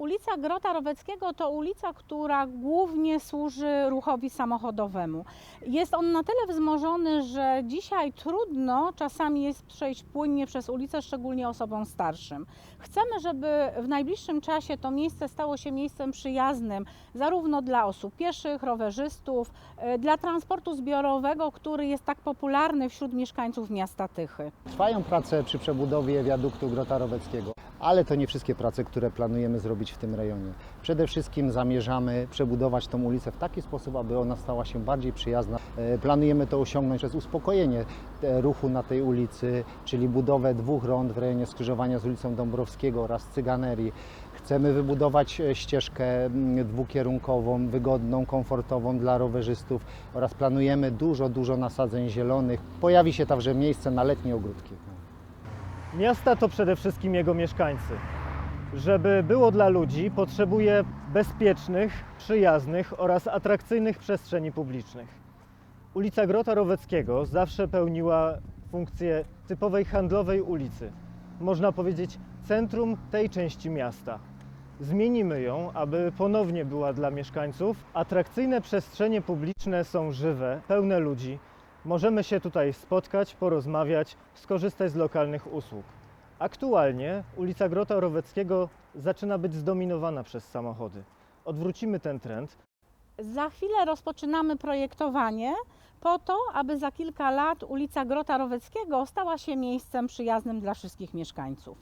Ulica Grota Roweckiego to ulica, która głównie służy ruchowi samochodowemu. Jest on na tyle wzmożony, że dzisiaj trudno czasami jest przejść płynnie przez ulicę, szczególnie osobom starszym. Chcemy, żeby w najbliższym czasie to miejsce stało się miejscem przyjaznym zarówno dla osób pieszych, rowerzystów, e, dla transportu zbiorowego, który jest tak popularny wśród mieszkańców miasta Tychy. Trwają prace przy przebudowie wiaduktu Grota Roweckiego, ale to nie wszystkie prace, które planujemy zrobić w tym rejonie. Przede wszystkim zamierzamy przebudować tą ulicę w taki sposób, aby ona stała się bardziej przyjazna. E, Planujemy to osiągnąć przez uspokojenie ruchu na tej ulicy, czyli budowę dwóch rond w rejonie skrzyżowania z ulicą Dąbrowskiego oraz Cyganerii. Chcemy wybudować e, ścieżkę mm, dwukierunkową, wygodną, komfortową dla rowerzystów oraz planujemy dużo, dużo nasadzeń zielonych. Pojawi się także miejsce na letnie ogródki. Miasta to przede wszystkim jego mieszkańcy. Żeby było dla ludzi, potrzebuje bezpiecznych, przyjaznych oraz atrakcyjnych przestrzeni publicznych. Ulica Grota Roweckiego zawsze pełniła funkcję typowej handlowej ulicy. Można powiedzieć centrum tej części miasta. Zmienimy ją, aby ponownie była dla mieszkańców. Atrakcyjne przestrzenie publiczne są żywe, pełne ludzi. Możemy się tutaj spotkać, porozmawiać, skorzystać z lokalnych usług. Aktualnie ulica Grota Roweckiego zaczyna być zdominowana przez samochody. Odwrócimy ten trend. Za chwilę rozpoczynamy projektowanie po to, aby za kilka lat ulica Grota Roweckiego stała się miejscem przyjaznym dla wszystkich mieszkańców.